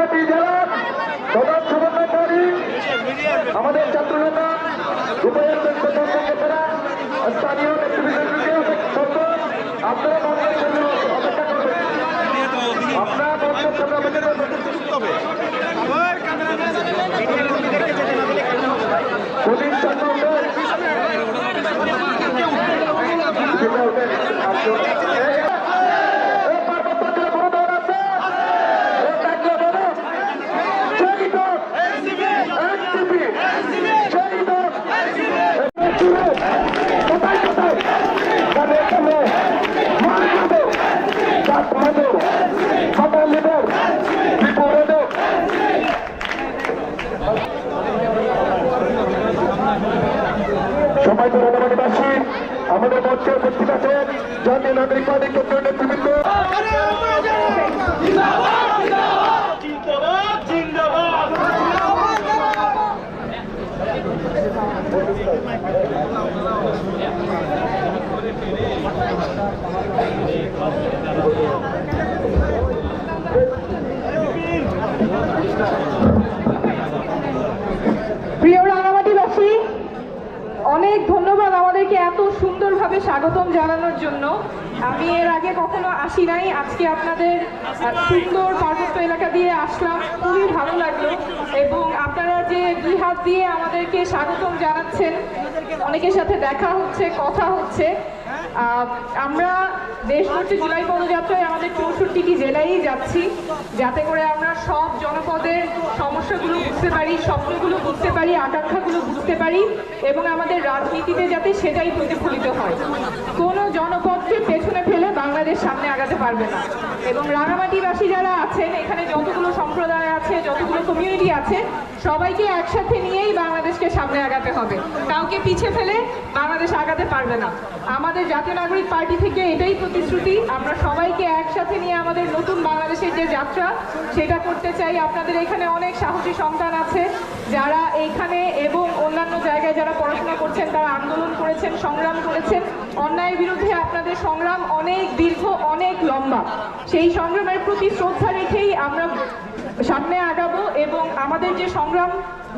নাগরিক জেলা প্রধান সমন্বয়কারী আমাদের ছাত্র নেতা স্থানীয় আপনারা অপেক্ষা করবেন প্রদীপ চন্দ্র উঠেন। যেটা উঠেন, আপনি- এ পার্বত্য অঞ্চলে কোনো দল আছে? এ থাকলে বলো। সেই দল। NCP সেই দল। এ জুড়ে, কোথায় কোথায়? তাদের সামনে মহাকাবে, কাঠমান্ডু, পাটালিপুর, ত্রিপুরাতে সবাই তো রানাবাড়িবাসী আমাদের মঞ্চে উপস্থিত আছেন জাতীয় নাগরিক পার্টির কেন্দ্রীয় নেতৃবৃন্দ প্রিয় রাঙামাটিবাসী অনেক ধন্যবাদ আমাদেরকে এত সুন্দরভাবে স্বাগতম জানানোর জন্য। আমি এর আগে কখনো আসি নাই, আজকে আপনাদের সুন্দর পার্বত্য এলাকা দিয়ে আসলাম, খুবই ভালো লাগল। এবং আপনারা যে দুই হাত দিয়ে আমাদেরকে স্বাগতম জানাচ্ছেন, অনেকের সাথে দেখা হচ্ছে, কথা হচ্ছে। আমরা দেশভর্তি জুলাই পদযাত্রায়, আমাদের চৌষট্টিটি জেলায় যাচ্ছি। যাতে করে আমরা সব জনপদের সমস্যাগুলো বুঝতে পারি, স্বপ্নগুলো বুঝতে পারি, আকাঙ্ক্ষাগুলো বুঝতে পারি এবং আমাদের রাজনীতিতে যাতে সেটাই প্রতিফলিত হয়। কোনো জনপদকে পেছনে ফেলে বাংলাদেশ সামনে আগাতে পারবে না। এবং রাঙামাটিবাসী যারা আছেন, এখানে যতগুলো সম্প্রদায় আছে, যতগুলো কমিউনিটি আছে, সবাইকে একসাথে নিয়েই বাংলাদেশকে সামনে আগাতে হবে। কাউকে পিছে ফেলে বাংলাদেশ আগাতে পারবে না। আমাদের জাতীয় নাগরিক পার্টি থেকে এটাই প্রতিশ্রুতি। আমরা সবাইকে একসাথে নিয়ে আমাদের নতুন বাংলাদেশের যে যাত্রা, সেটা করতে চাই। আপনাদের এখানে অনেক সাহসী সন্তান আছে। যারা এইখানে এবং অন্যান্য জায়গায় যারা পড়াশোনা করছেন, তারা আন্দোলন করেছেন, সংগ্রাম করেছেন অন্যায়ের বিরুদ্ধে আপনাদের সংগ্রাম অনেক দীর্ঘ, অনেক লম্বা। সেই সংগ্রামের প্রতি শ্রদ্ধা রেখেই আমরা সামনে আগাবো এবং আমাদের যে সংগ্রাম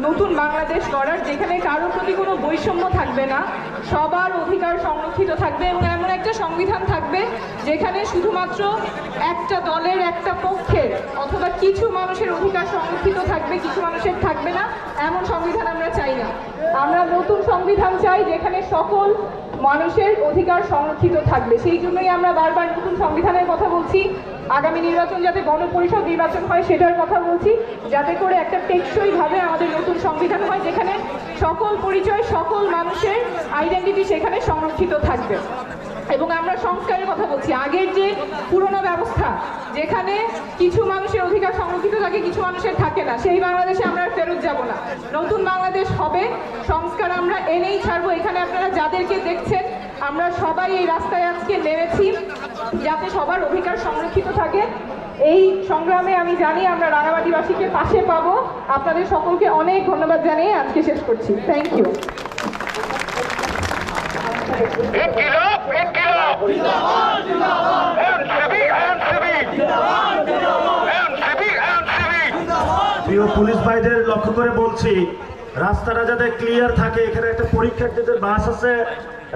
নতুন বাংলাদেশ গড়ার, যেখানে কারোর প্রতি কোনো বৈষম্য থাকবে না, সবার অধিকার সংরক্ষিত থাকবে এবং এমন একটা সংবিধান থাকবে যেখানে শুধুমাত্র একটা দলের একটা অথবা কিছু মানুষের অধিকার সংরক্ষিত থাকবে, কিছু মানুষের থাকবে না, এমন সংবিধান আমরা চাই না। আমরা নতুন সংবিধান চাই যেখানে সকল মানুষের অধিকার সংরক্ষিত থাকবে। সেই জন্যই আমরা বারবার নতুন সংবিধানের কথা বলছি। আগামী নির্বাচন যাতে গণপরিষদ নির্বাচন হয়, সেটার কথা বলছি। যাতে করে একটা টেকসইভাবে আমাদের নতুন সংবিধান হয় যেখানে সকল পরিচয়, সকল মানুষের আইডেন্টিটি সেখানে সংরক্ষিত থাকবে। এবং আমরা সংস্কারের কথা বলছি। আগের যে পুরনো ব্যবস্থা, যেখানে কিছু মানুষের অধিকার সংরক্ষিত থাকে, কিছু মানুষের থাকে না, সেই বাংলাদেশে আমরা ফেরত যাব না। নতুন বাংলাদেশ হবে, সংস্কার আমরা এনেই ছাড়বো। এখানে আপনারা যাদেরকে দেখছেন, আমরা সবাই এই রাস্তায় আজকে নেমেছি, যাতে সবার অধিকার সংরক্ষিত থাকে। এই সংগ্রামে আমি জানি আমরা রাঙামাটিবাসীকে পাশে পাবো। আপনাদের সকলকে অনেক ধন্যবাদ জানিয়ে আজকে শেষ করছি। থ্যাংক ইউ পুলিশ ভাইদের লক্ষ্য করে বলছি, রাস্তাটা যাতে ক্লিয়ার থাকে, এখানে একটা পরীক্ষার্থীদের বাস আছে।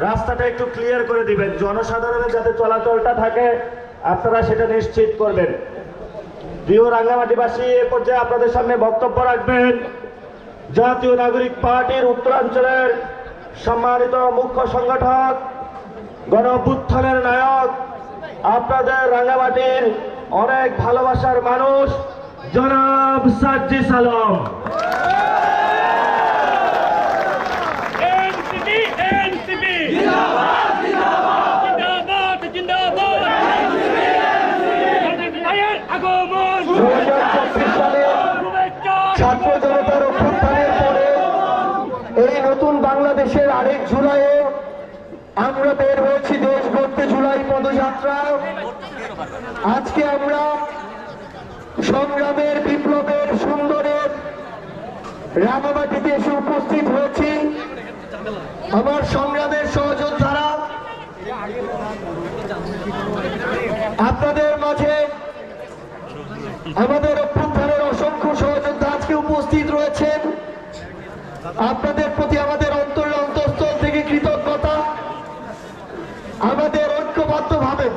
রাস্তাটা একটু ক্লিয়ার করে দিবেন, জনসাধারণের যাতে চলাচলটা থাকে, আপনারা সেটা নিশ্চিত করবেন। প্রিয় রাঙ্গামাটিবাসী, এ পর্যায়ে আপনাদের সামনে বক্তব্য রাখবেন। জাতীয় নাগরিক পার্টির উত্তরাঞ্চলের সম্মানিত মুখ্য সংগঠক গণ নায়ক আপনাদের রাঙ্গামাটির অনেক ভালোবাসার মানুষ জনাব সাজ্জি সালাম এনসিপি এনসিপি জিন্দাবাদ জিন্দাবাদ জিন্দাবাদ ভাইয়ের আগমন দু হাজার চব্বিশ সালে শুভেচ্ছা ছাত্র জনতার অভ্যুত্থানের পরে এই নতুন বাংলাদেশের আরেক জুলাইয়ে আমরা বের হয়েছি দেশ গড়তে জুলাই পদযাত্রা। আজকে আমরা সংগ্রামের, বিপ্লবের, সুন্দরের রাঙামাটিতে এসে উপস্থিত হয়েছি। আমার সংগ্রামের সহযোদ্ধারা, আপনাদের মাঝে আমাদের অভ্যুত্থানের অসংখ্য সহযোদ্ধা আজকে উপস্থিত রয়েছেন। আপনাদের প্রতি ঐক্যবদ্ধভাবে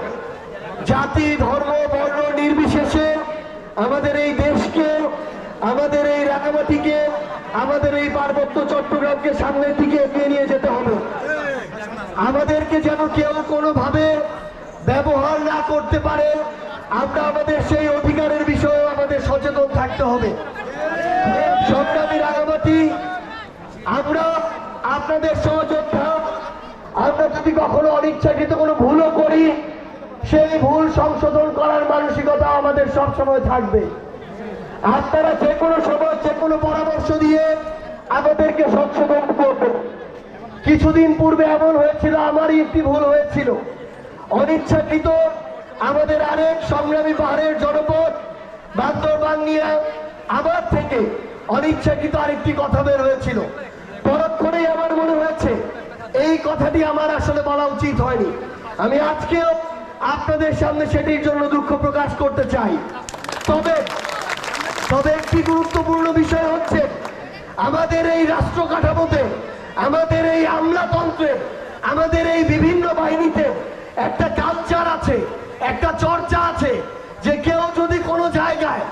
জাতি, ধর্ম, বর্ণ নির্বিশেষে আমাদের এই দেশকে, আমাদের এই রাঙামাটিকে, আমাদের এই পার্বত্য চট্টগ্রামকে সামনের দিকে এগিয়ে নিয়ে যেতে হবে। আমাদেরকে যেন কেউ কোনোভাবে ব্যবহার না করতে পারে, আমরা আমাদের সেই অধিকারের বিষয়ে আমাদের সচেতন থাকতে হবে। সংগ্রামী রাঙামাটি, আমরা আপনাদের সহযোদ্ধা আমরা যদি কখনো অনিচ্ছাকৃত কোনো ভুলও করি, সেই ভুল সংশোধন করার মানসিকতা আমাদের সব সময় থাকবে। আপনারা যে কোনো সময়, যে কোনো পরামর্শ দিয়ে আমাদেরকে সংশোধন করবেন কিছুদিন পূর্বে এমন হয়েছিল, আমারই একটি ভুল হয়েছিল। অনিচ্ছাকৃত আমাদের আরেক সংগ্রামী পাহাড়ের জনপদ, বান্দরবান নিয়ে আমার থেকে অনিচ্ছাকৃত আরেকটি কথা বের হয়েছিল। পরক্ষণেই আমার মনে হয়েছে এই কথাটি আমার আসলে বলা উচিত হয়নি। আমি আজকেও আপনাদের সামনে সেটির জন্য দুঃখ প্রকাশ করতে চাই। তবে তবে একটি গুরুত্বপূর্ণ বিষয় হচ্ছে, আমাদের এই রাষ্ট্র কাঠামোতে, আমাদের এই আমলাতন্ত্রে, আমাদের এই বিভিন্ন বাহিনীতে একটা কালচার আছে, একটা চর্চা আছে, যে কেউ যদি কোনো জায়গায়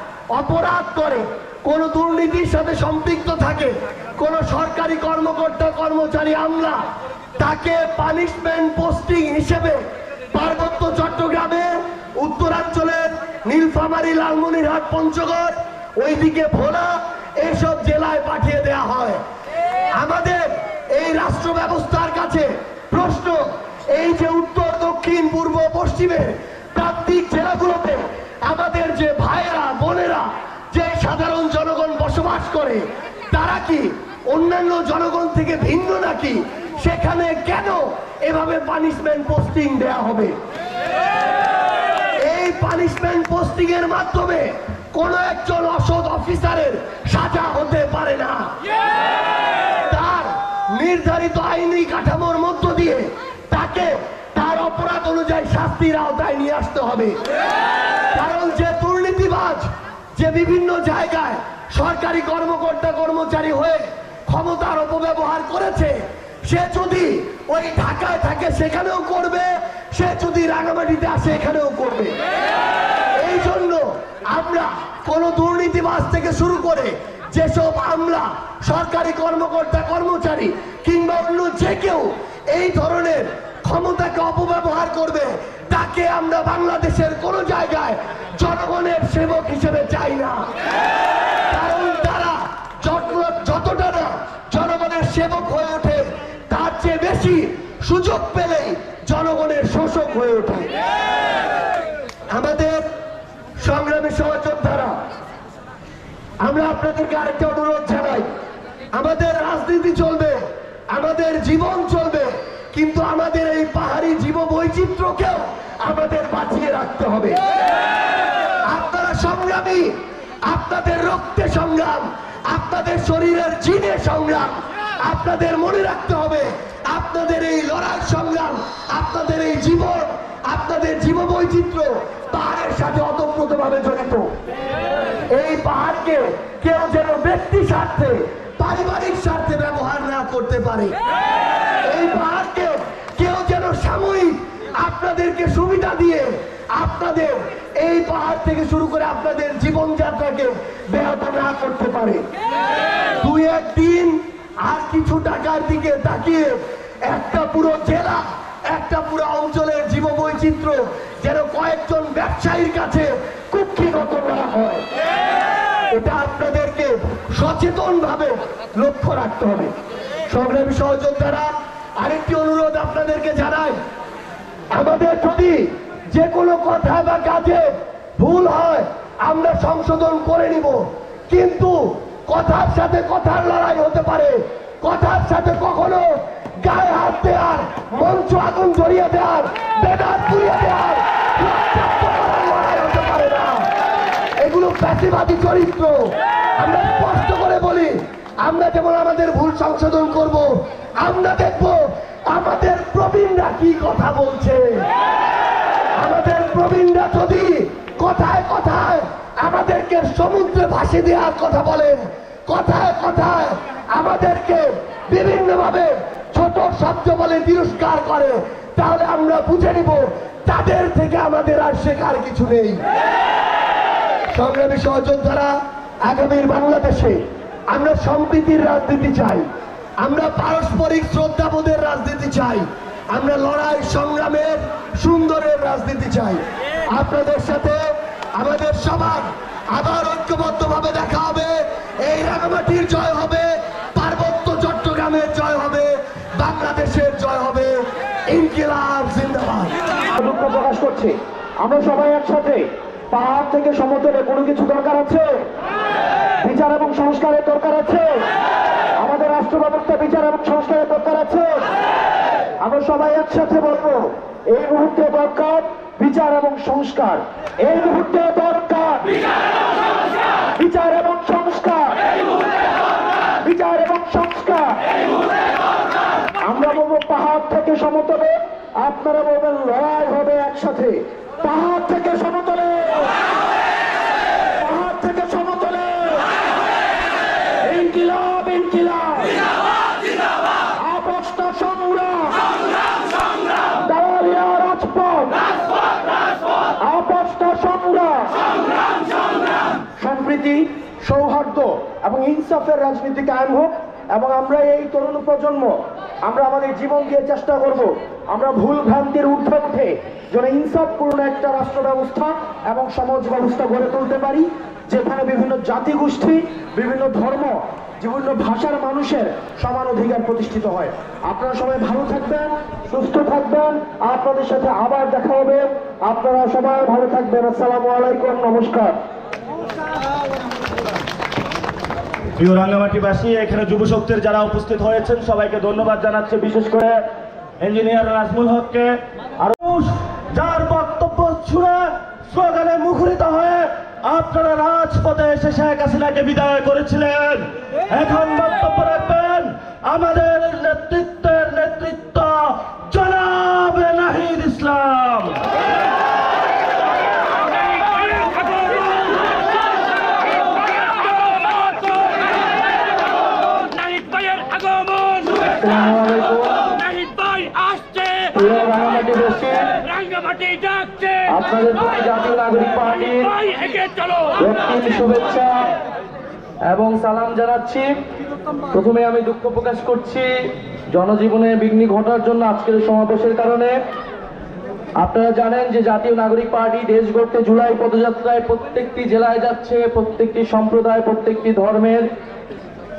অপরাধ করে কোনো দুর্নীতির সাথে সম্পৃক্ত থাকে, কোনো সরকারি কর্মকর্তা, কর্মচারী, আমলা, তাকে পানিশমেন্ট পোস্টিং হিসেবে পার্বত্য চট্টগ্রামে, উত্তরাঞ্চলের নীলফামারী, লালমনিরহাট, পঞ্চগড়, ওইদিকে ভোলা এইসব জেলায় পাঠিয়ে দেয়া হয়। আমাদের এই রাষ্ট্র ব্যবস্থার কাছে প্রশ্ন, এই যে উত্তর, দক্ষিণ, পূর্ব পশ্চিমে প্রান্তিক জেলাগুলোতে আমাদের যে ভাইয়েরা সাধারণ জনগণ বসবাস করে, তারা কি অন্যান্য জনগণ থেকে ভিন্ন নাকি? সেখানে কেন এভাবে পানিশমেন্ট পোস্টিং দেয়া হবে? এই পানিশমেন্ট পোস্টিং এর মাধ্যমে কোন একজন অসৎ অফিসারের সাজা হতে পারে না। তার নির্ধারিত আইনি কাঠামোর মধ্য দিয়ে তাকে তার অপরাধ অনুযায়ী শাস্তির আওতায় নিয়ে আসতে হবে। কারণ যে বিভিন্ন জায়গায় সরকারি কর্মকর্তা কর্মচারী হয়ে ক্ষমতার অপব্যবহার করেছে, সে যদি ওই ঢাকায় থাকে সেখানেও করবে, সে যদি রাঙামাটিতে আসে এখানেও করবে। এই জন্য আমরা কোন দুর্নীতিবাজ থেকে শুরু করে যেসব আমলা, সরকারি কর্মকর্তা কর্মচারী কিংবা অন্য যে কেউ এই ধরনের ক্ষমতাকে অপব্যবহার করবে, তাকে আমরা বাংলাদেশের কোন জায়গায় জনগণের সেবক হিসেবে চাই না। কারণ তারা যতটা না জনগণের সেবক হয়ে ওঠে, তার চেয়ে বেশি সুযোগ পেলেই জনগণের শোষক হয়ে ওঠে। আমাদের সংগ্রামী সহযোদ্ধারা আমরা আপনাদেরকে আরেকটা অনুরোধ জানাই। আমাদের রাজনীতি চলবে, আমাদের জীবন চলবে। কিন্তু আমাদের এই পাহাড়ি জীব বৈচিত্র্যকেও আমাদের বাঁচিয়ে রাখতে হবে। আপনারা সংগ্রামী, আপনাদের রক্তে সংগ্রাম, আপনাদের শরীরের জিনে সংগ্রাম, আপনাদের মনে রাখতে হবে, আপনাদের এই লড়াই সংগ্রাম, আপনাদের এই জীবন, আপনাদের জীব বৈচিত্র্য পাহাড়ের সাথে অতপ্রতভাবে জড়িত। এই পাহাড়কে কেউ যেন ব্যক্তি স্বার্থে, পারিবারিক স্বার্থে ব্যবহার না করতে পারে। এই সাময়িক আপনাদেরকে সুবিধা দিয়ে আপনাদের এই পাহাড় থেকে শুরু করে আপনাদের জীবনযাত্রাকে ব্যাহত না করতে পারে। দুই একদিন আর কিছু টাকার দিকে তাকিয়ে একটা পুরো জেলা, একটা পুরো অঞ্চলের জীব বৈচিত্র্য যেন কয়েকজন ব্যবসায়ীর কাছে কুক্ষিগত করা হয়। এটা আপনাদেরকে সচেতন ভাবে লক্ষ্য রাখতে হবে। সংগ্রামী সহযোদ্ধারা, আরেকটি অনুরোধ আপনাদেরকে জানাই আমাদের যদি যে কোনো কথা বা কাজে ভুল হয়, আমরা সংশোধন করে নিব। কিন্তু কথার সাথে কথার লড়াই হতে পারে। কথার সাথে কখনো গায়ে হাত দেওয়ার, মঞ্চ আগুন জড়িয়ে দেওয়ার বেদার পুড়িয়ে দেওয়ার আমরা যেমন আমাদের ভুল সংশোধন করব, আমরা দেখব আমাদের প্রবীণরা কি কথা বলছে? আমাদের প্রবীণরা যদি কথায় কথায় আমাদেরকে সমুদ্রে ভাসি দেওয়ার কথা বলেন কথায় কথায় আমাদেরকে বিভিন্নভাবে ছোট শব্দ বলে তিরস্কার করে, তাহলে আমরা বুঝে নিব তাদের থেকে আমাদের আর শেখার কিছু নেই। সংগ্রামী সহযোদ্ধারা, আগামীর বাংলাদেশে আমরা সম্প্রীতির রাজনীতি চাই। আমরা পারস্পরিক শ্রদ্ধাবোধের রাজনীতি চাই। আমরা লড়াই সংগ্রামের সুন্দরের রাজনীতি চাই। আপনাদের সাথে আমাদের সবার আবার ঐক্যবদ্ধভাবে দেখা হবে। এই রাঙামাটির জয় হবে, পার্বত্য চট্টগ্রামের জয় হবে, বাংলাদেশের জয় হবে, ইনকিলাব জিন্দাবাদ। দুঃখ প্রকাশ করছি। আমরা সবাই একসাথে পাহাড় থেকে সমতলে কোনো কিছু দরকার আছে? বিচার এবং সংস্কারের দরকার আছে? রাষ্ট্র ব্যবস্থা বিচার এবং সংস্কারের দরকার আছে। আমরা সবাই একসাথে বলব, এই মুহূর্তে দরকার বিচার এবং সংস্কার। এই মুহূর্তে দরকার বিচার এবং সংস্কার। বিচার এবং সংস্কার। আমরা বলব, পাহাড় থেকে সমতলে আপনারা বলবেন, লড়াই হবে একসাথে। পাহাড় থেকে সমতলে পাহাড় থেকে সমতলে ইনকিলাব ইনকিলাব আপষ্ট সংগ্রাম দাওয়ালিয়া রাজপথ আপষ্ট সংগ্রাম সম্প্রীতি সৌহার্দ্য এবং ইনসাফের রাজনীতি কায়েম হোক, এবং আমরা এই তরুণ প্রজন্ম, আমরা আমাদের জীবন দিয়ে চেষ্টা করব, আমরা ভুল ভ্রান্তির ঊর্ধ্বে যেন ইনসাফপূর্ণ একটা রাষ্ট্র ব্যবস্থা এবং সমাজ ব্যবস্থা গড়ে তুলতে পারি, যেখানে বিভিন্ন জাতিগোষ্ঠী, বিভিন্ন ধর্ম, বিভিন্ন ভাষার মানুষের সমান অধিকার প্রতিষ্ঠিত হয়। আপনারা সবাই ভালো থাকবেন, সুস্থ থাকবেন। আপনাদের সাথে আবার দেখা হবে। আপনারা সবাই ভালো থাকবেন। আসসালামু আলাইকুম। নমস্কার। প্রিয় রাঙ্গামাটিবাসী, এখানে যুব শক্তির যারা উপস্থিত হয়েছেন, সবাইকে ধন্যবাদ জানাচ্ছে। বিশেষ করে ইঞ্জিনিয়ার নাজমুল হককে। যার বক্তব্য শুনে স্লোগানে মুখরিত হয়ে আপনারা রাজপথে এসে শেখ হাসিনাকে বিদায় করেছিলেন। এখন বক্তব্য রাখবেন আমাদের নেতৃত্বের নেতৃত্ব জনাব নাহিদ ইসলাম নাহিদ ভাইয়ের আগমন নাহিদ ভাই আসছে রাঙামাটিবাসী রাঙ্গামাটি ডাকছে আপনাদের জাতীয় নাগরিক পার্টির শুভেচ্ছা এবং সালাম জানাচ্ছি। প্রথমে আমি দুঃখ প্রকাশ করছি জনজীবনে বিঘ্ন ঘটার জন্য আজকের সমাবেশের কারণে। আপনারা জানেন যে জাতীয় নাগরিক পার্টি দেশ গড়তে জুলাই পদযাত্রায় প্রত্যেকটি জেলায় যাচ্ছে, প্রত্যেকটি সম্প্রদায়, প্রত্যেকটি ধর্মের,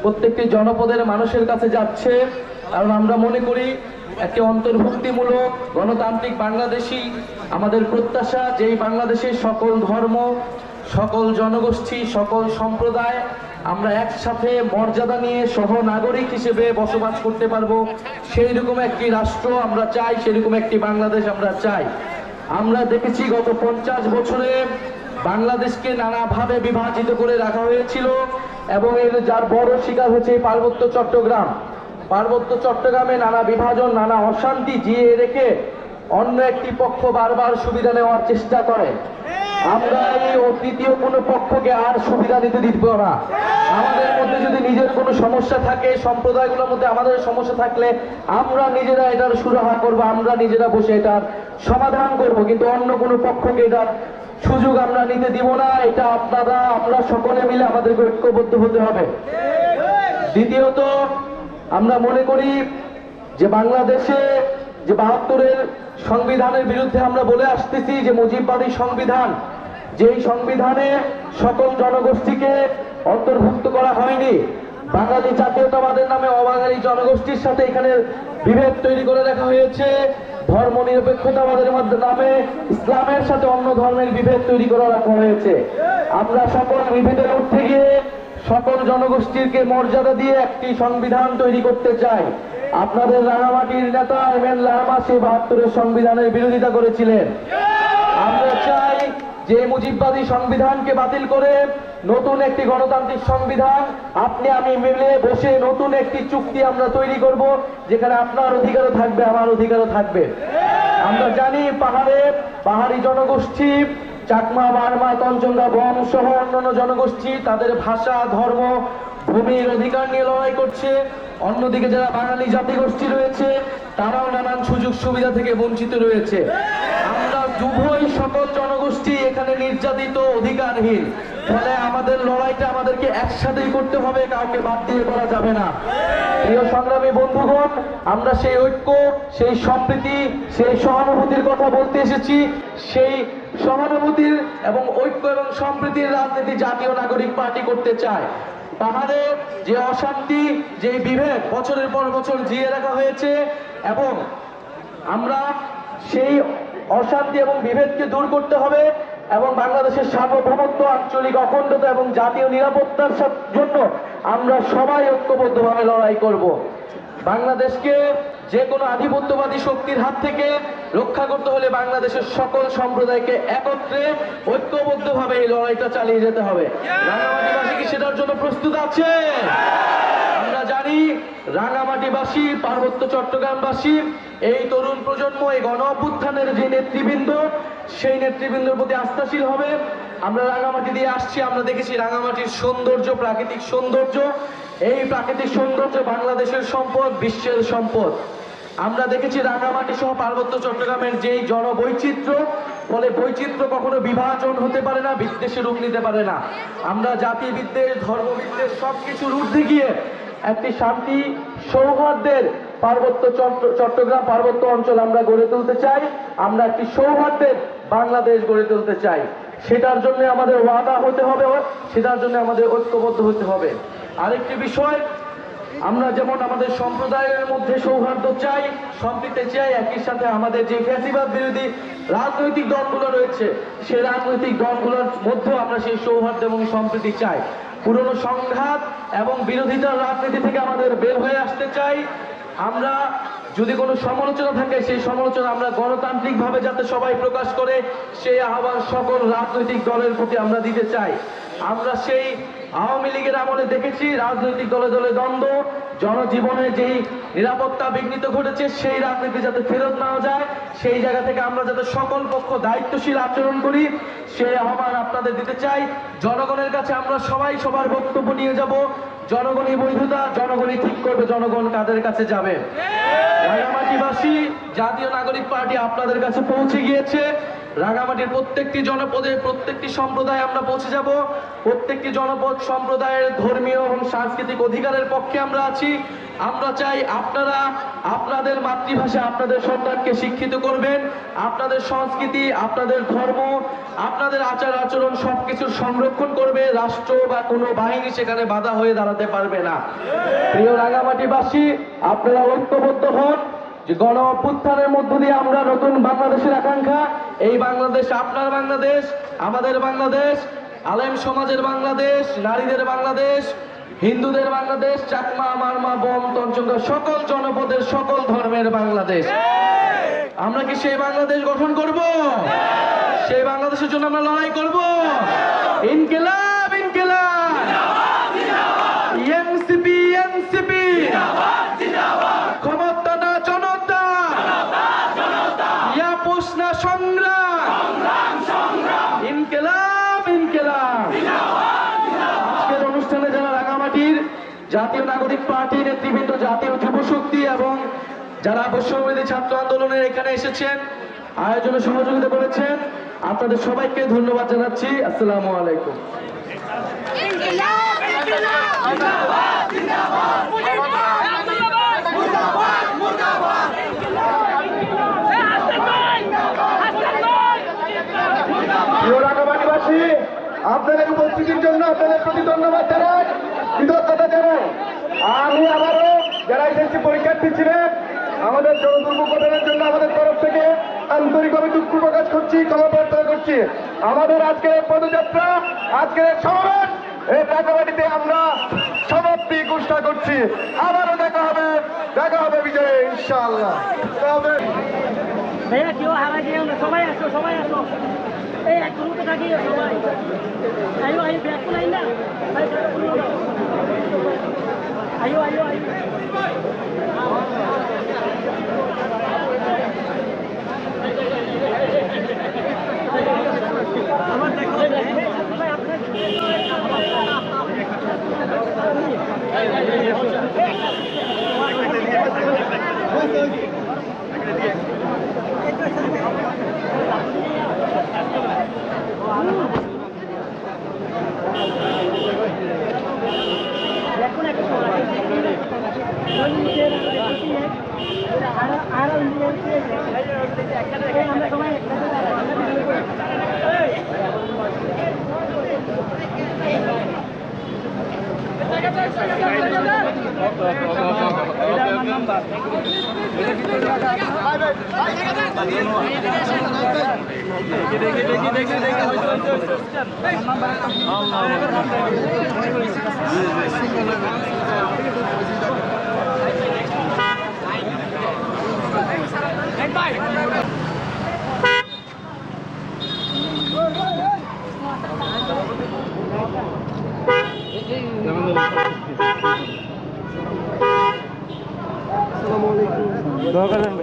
প্রত্যেকটি জনপদের মানুষের কাছে যাচ্ছে। কারণ আমরা মনে করি একটি অন্তর্ভুক্তিমূলক গণতান্ত্রিক বাংলাদেশী আমাদের প্রত্যাশা যেই বাংলাদেশের সকল ধর্ম, সকল জনগোষ্ঠী, সকল সম্প্রদায়, আমরা একসাথে মর্যাদা নিয়ে সহ নাগরিক হিসেবে বসবাস করতে পারব। সেই রকম একটি রাষ্ট্র আমরা চাই সেরকম একটি বাংলাদেশ আমরা চাই। আমরা দেখেছি গত পঞ্চাশ বছরে বাংলাদেশকে নানাভাবে বিভাজিত করে রাখা হয়েছিল এবং এর যার বড় শিকার হচ্ছে পার্বত্য চট্টগ্রাম। পার্বত্য চট্টগ্রামে নানা বিভাজন, নানা অশান্তি জিয়ে রেখে অন্য একটি পক্ষ বারবার সুবিধা নেওয়ার চেষ্টা করে। আমরা এই তৃতীয় কোনো পক্ষকে আর সুবিধা নিতে দিব না। আমাদের মধ্যে যদি নিজের কোনো সমস্যা থাকে, সম্প্রদায়গুলোর মধ্যে আমাদের সমস্যা থাকলে আমরা নিজেরা এটার সুরাহা করব, আমরা নিজেরা বসে এটার সমাধান করব। কিন্তু অন্য কোনো পক্ষকে এটার সুযোগ আমরা নিতে দিব না, এটা আপনারা, আমরা সকলে মিলে আমাদেরকে ঐক্যবদ্ধ হতে হবে। দ্বিতীয়ত আমরা মনে করি যে বাংলাদেশে যে বাহাত্তরের সংবিধানের বিরুদ্ধে আমরা বলে আসতেছি যে মুজিববাদী সংবিধান, যেই সংবিধানে সকল জনগোষ্ঠীকে অন্তর্ভুক্ত করা হয়নি। বাঙালি জাতীয়তাবাদের নামে অবাঙালি জনগোষ্ঠীর সাথে এখানে বিভেদ তৈরি করে রাখা হয়েছে। ধর্ম নিরপেক্ষতাবাদের নামে ইসলামের সাথে অন্য ধর্মের বিভেদ তৈরি করে রাখা হয়েছে। আমরা সকল বিভেদের উঠতে গিয়ে সকল জনগোষ্ঠীকে মর্যাদা দিয়ে একটি সংবিধান তৈরি করতে চাই। আপনাদের রাঙামাটির নেতা এম এন লামা সে বাহাত্তরের সংবিধানের বিরোধিতা করেছিলেন। আমরা চাই যে মুজিববাদী সংবিধানকে বাতিল করে নতুন একটি গণতান্ত্রিক সংবিধান আপনি আমি মিলে বসে নতুন একটি চুক্তি আমরা তৈরি করব, যেখানে আপনার অধিকারও থাকবে, আমার অধিকারও থাকবে। আমরা জানি পাহাড়ে পাহাড়ি জনগোষ্ঠী চাকমা মারমা তঞ্চঙ্গা বম সহ অন্যান্য জনগোষ্ঠী তাদের ভাষা, ধর্ম, ভূমির অধিকার নিয়ে লড়াই করছে। অন্যদিকে যারা বাঙালি জাতিগোষ্ঠী রয়েছে, তারাও নানান সুযোগ সুবিধা থেকে বঞ্চিত রয়েছে। উভয় সকল জনগোষ্ঠী এখানে নির্যাতিত অধিকারহীন। ফলে আমাদের লড়াইটা আমাদেরকে একসাথেই করতে হবে, কাউকে বাদ দিয়ে করা যাবে না। প্রিয় সংগ্রামী বন্ধুগণ, আমরা সেই ঐক্য, সেই সম্প্রীতি, সেই সহানুভূতির কথা বলতে এসেছি। সেই সহানুভূতির এবং ঐক্য এবং সম্প্রীতির রাজনীতি জাতীয় নাগরিক পার্টি করতে চায়। পাহাড়ে যে অশান্তি, যে বিভেদ বছরের পর বছর জিয়ে রাখা হয়েছে এবং আমরা সেই অশান্তি এবং বিভেদকে দূর করতে হবে এবং বাংলাদেশের সার্বভৌমত্ব, আঞ্চলিক অখণ্ডতা এবং জাতীয় নিরাপত্তার জন্য আমরা সবাই ঐক্যবদ্ধভাবে লড়াই করব। বাংলাদেশকে যে কোনো আধিপত্যবাদী শক্তির হাত থেকে রক্ষা করতে হলে বাংলাদেশের সকল সম্প্রদায়কে একত্রে ঐক্যবদ্ধভাবে এই লড়াইটা চালিয়ে যেতে হবে। রাঙামাটিবাসী কি সেটার জন্য প্রস্তুত আছে। আমরা জানি রাঙামাটিবাসী, পার্বত্য চট্টগ্রামবাসী এই তরুণ প্রজন্ম, এই গণ অভ্যুত্থানের যে নেতৃবৃন্দ, সেই নেতৃবৃন্দের প্রতি আস্থাশীল হবে। আমরা রাঙামাটি দিয়ে আসছি, আমরা দেখেছি রাঙামাটির সৌন্দর্য, প্রাকৃতিক সৌন্দর্য। এই প্রাকৃতিক সৌন্দর্য বাংলাদেশের সম্পদ, বিশ্বের সম্পদ। আমরা দেখেছি রাঙামাটি সহ পার্বত্য চট্টগ্রামের যেই জনবৈচিত্র্য, ফলে বৈচিত্র্য কখনো বিভাজন হতে পারে না বিদ্বেষের রূপ নিতে পারে না। আমরা জাতি বিদ্বেষ, ধর্ম বিদ্বেষ সব কিছুর ঊর্ধ্বে গিয়ে একটি শান্তি সৌহার্দ্যের পার্বত্য চট্ট- চট্টগ্রাম পার্বত্য অঞ্চল আমরা গড়ে তুলতে চাই। আমরা একটি সৌহার্দ্যের বাংলাদেশ গড়ে তুলতে চাই। সেটার জন্য আমাদের ওয়াদা হতে হবে সেটার জন্য আমাদের ঐক্যবদ্ধ হতে হবে। আরেকটি বিষয়, আমরা যেমন আমাদের সম্প্রদায়ের মধ্যে সৌহার্দ্য চাই, সম্প্রীতি চাই, একই সাথে আমাদের যে ফ্যাসিবাদ বিরোধী রাজনৈতিক দলগুলো রয়েছে, সেই রাজনৈতিক দলগুলোর মধ্যেও আমরা সেই সৌহার্দ্য এবং সম্প্রীতি চাই। পুরনো সংঘাত এবং বিরোধিতার রাজনীতি থেকে আমাদের বের হয়ে আসতে চাই। আমরা যদি কোনো সমালোচনা থাকে, সেই সমালোচনা আমরা গণতান্ত্রিকভাবে যাতে সবাই প্রকাশ করে, সেই আহ্বান সকল রাজনৈতিক দলের প্রতি আমরা দিতে চাই। আমরা সেই আওয়ামী লীগের আমলে দেখেছি, রাজনৈতিক দলে দলে দ্বন্দ্ব জনজীবনে যেই নিরাপত্তা বিঘ্নিত ঘটেছে সেই রাজনীতি যাতে ফেরত নেওয়া যায় সেই জায়গা থেকে আমরা যাতে সকল পক্ষ দায়িত্বশীল আচরণ করি সেই আহ্বান আপনাদের দিতে চাই। জনগণের কাছে আমরা সবাই সবার বক্তব্য নিয়ে যাব। জনগণই বৈধতা জনগণই ঠিক করবে জনগণ কাদের কাছে যাবে? রাঙামাটিবাসী জাতীয় নাগরিক পার্টি আপনাদের কাছে পৌঁছে গিয়েছে। রাঙামাটির প্রত্যেকটি জনপদে, প্রত্যেকটি সম্প্রদায় আমরা পৌঁছে যাব। প্রত্যেকটি জনপদ সম্প্রদায়ের ধর্মীয় এবং সাংস্কৃতিক অধিকারের পক্ষে আমরা আছি। আমরা চাই আপনারা আপনাদের মাতৃভাষা, আপনাদের সন্তানকে শিক্ষিত করবেন। আপনাদের সংস্কৃতি, আপনাদের ধর্ম, আপনাদের আচার আচরণ সবকিছুর সংরক্ষণ করবে। রাষ্ট্র বা কোনো বাহিনী সেখানে বাধা হয়ে দাঁড়াতে পারবে না। প্রিয় রাঙামাটিবাসী, আপনারা ঐক্যবদ্ধ হন। যে গণ অভ্যুত্থানের মধ্য দিয়ে আমরা নতুন বাংলাদেশের আকাঙ্ক্ষা, এই বাংলাদেশ আপনার বাংলাদেশ, আমাদের বাংলাদেশ, আলেম সমাজের বাংলাদেশ, নারীদের বাংলাদেশ, হিন্দুদের বাংলাদেশ, চাকমা, মারমা, বম তঞ্চঙ্গা সকল জনপদের, সকল ধর্মের বাংলাদেশ। আমরা কি সেই বাংলাদেশ গঠন করব? সেই বাংলাদেশের জন্য আমরা লড়াই করব? ইনকিলাব এনসিপি এনসিপি ক্ষমতা না জনতা ইয়া পোষনা সংগ্রাম ইনকেলাব ইনকেলাব আজকের অনুষ্ঠানে যারা রাঙামাটির জাতীয় নাগরিক পার্টি নেতৃবৃন্দ জাতীয় যুব শক্তি এবং যারা বৈশ্যবিরোধী ছাত্র আন্দোলনের এখানে এসেছেন, আয়োজনে সহযোগিতা করেছেন, আপনাদের সবাইকে ধন্যবাদ জানাচ্ছি। আসসালামু আলাইকুম। আপনাদের উপস্থিতির জন্য আপনাদের প্রতি ধন্যবাদ জানাই। কৃতজ্ঞতা জানাই। আমি আবারও যারা এসএসসি পরীক্ষার্থী ছিলেন, আমাদের জনদুর্ভোগ ঘটনার জন্য আমাদের তরফ থেকে আন্তরিকভাবে দুঃখ প্রকাশ করছি, ক্ষমা প্রার্থনা করছি। আমাদের আজকের পদযাত্রা, আজকের সমাবেশ, এই রাঙামাটিতে আমরা সমাপ্তি ঘোষণা করছি। আবারও দেখা হবে দেখা হবে বিজয়, ইনশাআল্লাহ। সবাই আসো সবাই আসো এই এক গ্রুপে থাকি সবাই। আয়ো আয়ো ব্যাগ না আয়ো আয়ো আয়ো আর আর আমরা সবাই একসাথে আসসালামু আলাইকুম